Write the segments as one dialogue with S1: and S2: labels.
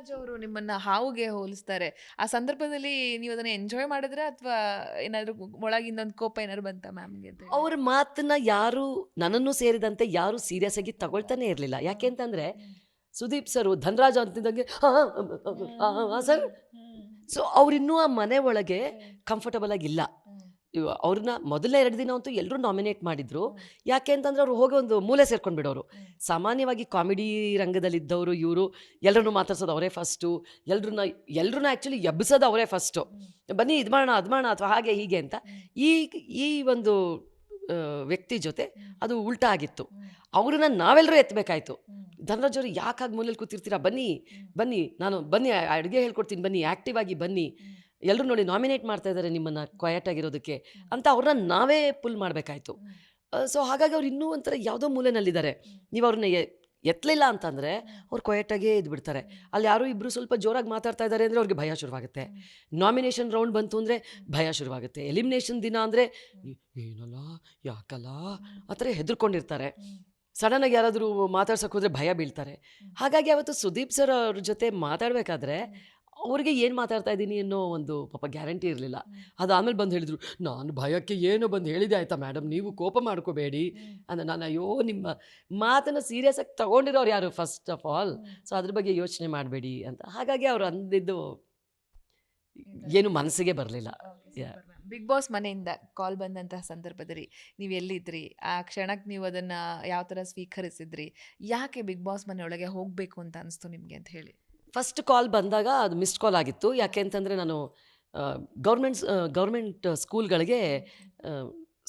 S1: ಧನರಾಜ್ ಅವರು ನಿಮ್ಮನ್ನ ಹಾವುಗೆ ಹೋಲಿಸ್ತಾರೆ. ಆ ಸಂದರ್ಭದಲ್ಲಿ ನೀವು ಅದನ್ನ ಎಂಜಾಯ್ ಮಾಡಿದ್ರೆ ಅಥವಾ ಏನಾದ್ರು ಒಳಗಿಂದ ಒಂದು ಕೋಪ ಏನಾದ್ರು ಬಂತ ಮ್ಯಾಮ್ಗೆ?
S2: ಅವ್ರ ಮಾತನ್ನ ಯಾರು ನನ್ನನ್ನು ಸೇರಿದಂತೆ ಯಾರು ಸೀರಿಯಸ್ ಆಗಿ ತಗೊಳ್ತಾನೆ ಇರಲಿಲ್ಲ. ಯಾಕೆ ಅಂತಂದ್ರೆ ಸುದೀಪ್ ಸರ್ ಧನರಾಜ ಅಂತಿದ್ದಂಗೆ ಸರ್. ಸೊ ಅವ್ರಿನ್ನೂ ಆ ಮನೆ ಒಳಗೆ ಕಂಫರ್ಟಬಲ್ ಆಗಿಲ್ಲ ಇವ- ಅವ್ರನ್ನ ಮೊದಲ ಎರಡು ದಿನ ಅಂತೂ ಎಲ್ಲರೂ ನಾಮಿನೇಟ್ ಮಾಡಿದ್ರು. ಯಾಕೆ ಅಂತಂದ್ರೆ ಅವ್ರು ಹೋಗಿ ಒಂದು ಮೂಲೆ ಸೇರ್ಕೊಂಡು ಬಿಡೋರು. ಸಾಮಾನ್ಯವಾಗಿ ಕಾಮಿಡಿ ರಂಗದಲ್ಲಿದ್ದವರು ಇವರು ಎಲ್ಲರನ್ನು ಮಾತಾಡ್ಸೋದು ಅವರೇ ಫಸ್ಟು ಎಲ್ಲರನ್ನ ಎಲ್ಲರನ್ನ ಆ್ಯಕ್ಚುಲಿ ಎಬ್ಬಿಸೋದು ಅವರೇ ಫಸ್ಟು ಬನ್ನಿ ಇದು ಮಾಡೋಣ ಅದು ಮಾಡೋಣ ಅಥವಾ ಹಾಗೆ ಹೀಗೆ ಅಂತ ಈ ಈ ಒಂದು ವ್ಯಕ್ತಿ ಜೊತೆ ಅದು ಉಲ್ಟಾ ಆಗಿತ್ತು. ಅವ್ರನ್ನ ನಾವೆಲ್ಲರೂ ಎತ್ತಬೇಕಾಯ್ತು ಧನರಾಜ್ ಅವರು ಯಾಕಾಗಿ ಮೂಲೆಯಲ್ಲಿ ಕೂತಿರ್ತೀರಾ? ಬನ್ನಿ ಬನ್ನಿ ನಾನು ಬನ್ನಿ ಅಡುಗೆ ಹೇಳ್ಕೊಡ್ತೀನಿ ಬನ್ನಿ ಆ್ಯಕ್ಟಿವ್ ಆಗಿ ಬನ್ನಿ. ಎಲ್ಲರೂ ನೋಡಿ ನಾಮಿನೇಟ್ ಮಾಡ್ತಾ ಇದ್ದಾರೆ ನಿಮ್ಮನ್ನು ಕ್ವಯಟ್ ಆಗಿರೋದಕ್ಕೆ ಅಂತ ಅವ್ರನ್ನ ನಾವೇ ಪುಲ್ ಮಾಡಬೇಕಾಯ್ತು. ಸೊ ಹಾಗಾಗಿ ಅವ್ರು ಇನ್ನೂ ಒಂಥರ ಯಾವುದೋ ಮೂಲೆನಲ್ಲಿದ್ದಾರೆ. ನೀವು ಅವ್ರನ್ನ ಎತ್ತಲಿಲ್ಲ ಅಂತಂದರೆ ಅವ್ರು ಕ್ವಯಟಾಗೇ ಇದ್ಬಿಡ್ತಾರೆ. ಅಲ್ಲಿ ಯಾರೋ ಇಬ್ಬರು ಸ್ವಲ್ಪ ಜೋರಾಗಿ ಮಾತಾಡ್ತಾ ಇದ್ದಾರೆ ಅಂದರೆ ಅವ್ರಿಗೆ ಭಯ ಶುರುವಾಗುತ್ತೆ. ನಾಮಿನೇಷನ್ ರೌಂಡ್ ಬಂತು ಅಂದರೆ ಭಯ ಶುರುವಾಗುತ್ತೆ. ಎಲಿಮಿನೇಷನ್ ದಿನ ಅಂದರೆ ಏನಲ್ಲ ಯಾಕಲ್ಲ? ಆ ಥರ ಹೆದರ್ಕೊಂಡಿರ್ತಾರೆ. ಸಡನ್ನಾಗಿ ಯಾರಾದರೂ ಮಾತಾಡ್ಸೋಕೆ ಹೋದರೆ ಭಯ ಬೀಳ್ತಾರೆ. ಹಾಗಾಗಿ ಅವತ್ತು ಸುದೀಪ್ ಸರ್ ಅವ್ರ ಜೊತೆ ಮಾತಾಡಬೇಕಾದ್ರೆ ಅವ್ರಿಗೆ ಏನು ಮಾತಾಡ್ತಾ ಇದ್ದೀನಿ ಅನ್ನೋ ಒಂದು ಪಾಪ ಗ್ಯಾರಂಟಿ ಇರಲಿಲ್ಲ. ಅದು ಆಮೇಲೆ ಬಂದು ಹೇಳಿದರು ನಾನು ಭಯಕ್ಕೆ ಏನೋ ಬಂದು ಹೇಳಿದೆ ಆಯಿತಾ ಮೇಡಮ್ ನೀವು ಕೋಪ ಮಾಡ್ಕೋಬೇಡಿ. ಅಂದರೆ ನಾನು ಅಯ್ಯೋ ನಿಮ್ಮ ಮಾತನ್ನು ಸೀರಿಯಸ್ ಆಗಿ ತಗೊಂಡಿರೋರು ಯಾರು ಫಸ್ಟ್ ಆಫ್ ಆಲ್ ಸೊ ಅದ್ರ ಬಗ್ಗೆ ಯೋಚನೆ ಮಾಡಬೇಡಿ. ಅಂತ. ಹಾಗಾಗಿ ಅವರು ಅಂದಿದ್ದು ಏನು ಮನಸ್ಸಿಗೆ ಬರಲಿಲ್ಲ.
S1: ಬಿಗ್ ಬಾಸ್ ಮನೆಯಿಂದ ಕಾಲ್ ಬಂದಂತಹ ಸಂದರ್ಭದಲ್ಲಿ ನೀವು ಎಲ್ಲಿದ್ರಿ? ಆ ಕ್ಷಣಕ್ಕೆ ನೀವು ಅದನ್ನು ಯಾವ ಥರ ಸ್ವೀಕರಿಸಿದ್ರಿ? ಯಾಕೆ ಬಿಗ್ ಬಾಸ್ ಮನೆಯೊಳಗೆ ಹೋಗ್ಬೇಕು ಅಂತ ಅನಿಸ್ತು ನಿಮಗೆ ಅಂತ ಹೇಳಿ.
S2: ಫಸ್ಟ್ ಕಾಲ್ ಬಂದಾಗ ಅದು ಮಿಸ್ಡ್ ಕಾಲ್ ಆಗಿತ್ತು. ಯಾಕೆ ಅಂತಂದರೆ ನಾನು ಗೌರ್ಮೆಂಟ್ಸ್ ಗೌರ್ಮೆಂಟ್ ಸ್ಕೂಲ್ಗಳಿಗೆ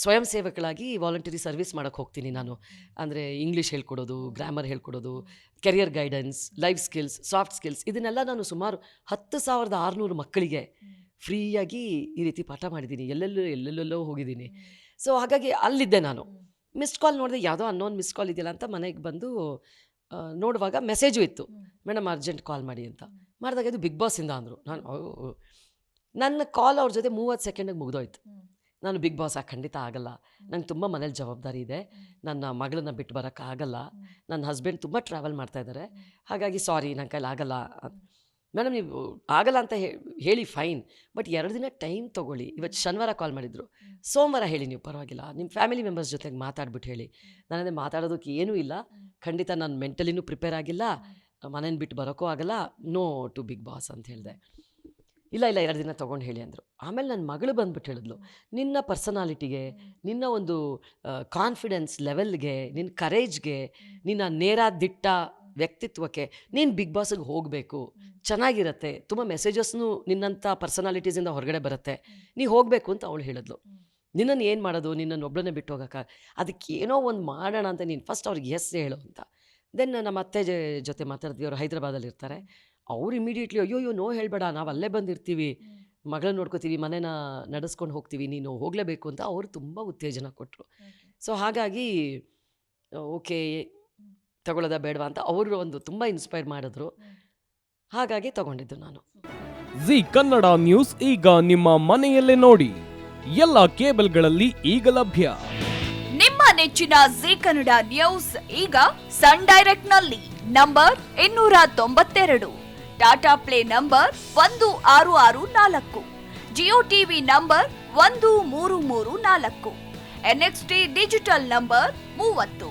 S2: ಸ್ವಯಂ ಸೇವಕಳಾಗಿ ವಾಲಂಟರಿ ಸರ್ವಿಸ್ ಮಾಡೋಕ್ಕೆ ಹೋಗ್ತೀನಿ ನಾನು. ಅಂದರೆ ಇಂಗ್ಲೀಷ್ ಹೇಳ್ಕೊಡೋದು ಗ್ರಾಮರ್ ಹೇಳ್ಕೊಡೋದು career guidance life skills soft skills ಇದನ್ನೆಲ್ಲ ನಾನು ಸುಮಾರು ಹತ್ತು ಸಾವಿರದ ಆರುನೂರು ಮಕ್ಕಳಿಗೆ ಫ್ರೀಯಾಗಿ ಈ ರೀತಿ ಪಾಠ ಮಾಡಿದ್ದೀನಿ. ಎಲ್ಲೆಲ್ಲೋ ಎಲ್ಲೆಲ್ಲೆಲ್ಲೋ ಹೋಗಿದ್ದೀನಿ. ಸೊ ಹಾಗಾಗಿ ಅಲ್ಲಿದ್ದೆ ನಾನು. ಮಿಸ್ಡ್ ಕಾಲ್ ನೋಡಿದೆ ಯಾವುದೋ ಅನ್ನೋನ್ ಮಿಸ್ ಕಾಲ್ ಇದೆಯಲ್ಲ ಅಂತ ಮನೆಗೆ ಬಂದು ನೋಡುವಾಗ ಮೆಸೇಜು ಇತ್ತು. ಮೇಡಮ್ ಅರ್ಜೆಂಟ್ ಕಾಲ್ ಮಾಡಿ ಅಂತ. ಮಾಡಿದಾಗ ಇದು ಬಿಗ್ ಬಾಸಿಂದ ಅಂದರು. ನಾನು ನನ್ನ ಕಾಲ್ ಅವ್ರ ಜೊತೆ ಮೂವತ್ತು ಸೆಕೆಂಡಿಗೆ ಮುಗಿದೋಯ್ತು. ನಾನು ಬಿಗ್ ಬಾಸ್ ಆ ಖಂಡಿತ ಆಗಲ್ಲ. ನಂಗೆ ತುಂಬ ಮನೇಲಿ ಜವಾಬ್ದಾರಿ ಇದೆ. ನನ್ನ ಮಗಳನ್ನ ಬಿಟ್ಟು ಬರೋಕ್ಕಾಗಲ್ಲ ನನ್ನ ಹಸ್ಬೆಂಡ್ ತುಂಬ ಟ್ರಾವೆಲ್ ಮಾಡ್ತಾ ಇದ್ದಾರೆ ಹಾಗಾಗಿ ಸಾರಿ ನನ್ನ ಕೈಲಿ ಆಗಲ್ಲ ಮೇಡಮ್ ನೀವು ಆಗಲ್ಲ ಅಂತ ಹೇಳಿ ಫೈನ್ ಬಟ್ ಎರಡು ದಿನ ಟೈಮ್ ತೊಗೊಳ್ಳಿ. ಇವತ್ತು ಶನಿವಾರ ಕಾಲ್ ಮಾಡಿದ್ರು. ಸೋಮವಾರ ಹೇಳಿ ನೀವು ಪರವಾಗಿಲ್ಲ. ನಿಮ್ಮ ಫ್ಯಾಮಿಲಿ ಮೆಂಬರ್ಸ್ ಜೊತೆಗೆ ಮಾತಾಡ್ಬಿಟ್ಟು ಹೇಳಿ. ನಾನದೇ ಮಾತಾಡೋದಕ್ಕೆ ಏನೂ ಇಲ್ಲ. ಖಂಡಿತ ನಾನು ಮೆಂಟಲಿನೂ ಪ್ರಿಪೇರ್ ಆಗಿಲ್ಲ. ಮನೇನ ಬಿಟ್ಟು ಬರೋಕ್ಕೂ ಆಗಲ್ಲ. ನೋ ಟು ಬಿಗ್ ಬಾಸ್ ಅಂತ ಹೇಳಿದೆ. ಇಲ್ಲ ಇಲ್ಲ ಎರಡು ದಿನ ತೊಗೊಂಡು ಹೇಳಿ ಅಂದರು. ಆಮೇಲೆ ನನ್ನ ಮಗಳು ಬಂದ್ಬಿಟ್ಟು ಹೇಳಿದ್ಲು. ನಿನ್ನ ಪರ್ಸನಾಲಿಟಿಗೆ ನಿನ್ನ ಒಂದು ಕಾನ್ಫಿಡೆನ್ಸ್ ಲೆವೆಲ್ಗೆ ನಿನ್ನ ಕರೇಜ್ಗೆ ನಿನ್ನ ನೇರ ದಿಟ್ಟ ವ್ಯಕ್ತಿತ್ವಕ್ಕೆ ನೀನು ಬಿಗ್ ಬಾಸಿಗೆ ಹೋಗಬೇಕು. ಚೆನ್ನಾಗಿರತ್ತೆ. ತುಂಬ ಮೆಸೇಜಸ್ನು ನಿನ್ನಂಥ ಪರ್ಸನಾಲಿಟೀಸಿಂದ ಹೊರಗಡೆ ಬರುತ್ತೆ. ನೀ ಹೋಗಬೇಕು ಅಂತ ಅವಳು ಹೇಳಿದ್ಲು. ನಿನ್ನನ್ನು ಏನು ಮಾಡೋದು? ನಿನ್ನನ್ನು ಒಬ್ಬಳನ್ನೇ ಬಿಟ್ಟು ಹೋಗೋಕೆ ಅದಕ್ಕೆ ಏನೋ ಒಂದು ಮಾಡೋಣ ಅಂತ ನೀನು ಫಸ್ಟ್ ಅವ್ರಿಗೆ ಎಸ್ ಹೇಳು ಅಂತ. ದೆನ್ ನಮ್ಮ ಅತ್ತೆ ಜೊತೆ ಮಾತಾಡಿದ್ವಿ ಅವರು ಹೈದ್ರಾಬಾದಲ್ಲಿ ಇರ್ತಾರೆ. ಅವ್ರು ಇಮಿಡಿಯೇಟ್ಲಿ ಅಯ್ಯೋ ಅಯ್ಯೋ ನೋ ಹೇಳಬೇಡ ನಾವು ಅಲ್ಲೇ ಬಂದಿರ್ತೀವಿ. ಮಗಳನ್ನ ನೋಡ್ಕೋತೀವಿ ಮನೇನ ನಡೆಸ್ಕೊಂಡು ಹೋಗ್ತೀವಿ ನೀನು ಹೋಗಲೇಬೇಕು ಅಂತ ಅವರು ತುಂಬ ಉತ್ತೇಜನ ಕೊಟ್ಟರು ಸೊ ಹಾಗಾಗಿ ಓಕೆ ತಗೊಳ್ಳೋದ ಬೇಡವಾ ಅಂತ ಅವರು ಒಂದು ತುಂಬ ಇನ್ಸ್ಪೈರ್ ಮಾಡಿದ್ರು. ಹಾಗಾಗಿ ತಗೊಂಡಿದ್ದು ನಾನು.
S3: ಜಿ ಕನ್ನಡ ನ್ಯೂಸ್ ಈಗ ನಿಮ್ಮ ಮನೆಯಲ್ಲೇ ನೋಡಿ. ಎಲ್ಲ ಕೇಬಲ್ಗಳಲ್ಲಿ ಈಗ ಲಭ್ಯ.
S4: ನಿಮ್ಮ ನೆಚ್ಚಿನ ಜಿ ಕನ್ನಡ ನ್ಯೂಸ್ ಈಗ ಸನ್ ಡೈರೆಕ್ಟ್ನಲ್ಲಿ ನಂಬರ್ ಇನ್ನೂರ ತೊಂಬತ್ತೆರಡು. ಟಾಟಾ ಪ್ಲೇ ನಂಬರ್ ಒಂದು ಆರು ಆರು ನಾಲ್ಕು. ಜಿಯೋ ಟಿವಿ ನಂಬರ್ ಒಂದು ಮೂರು ಮೂರು ನಾಲ್ಕು. ಎನ್ಎಕ್ಸ್ಟಿ ಡಿಜಿಟಲ್ ನಂಬರ್ ಮೂವತ್ತು.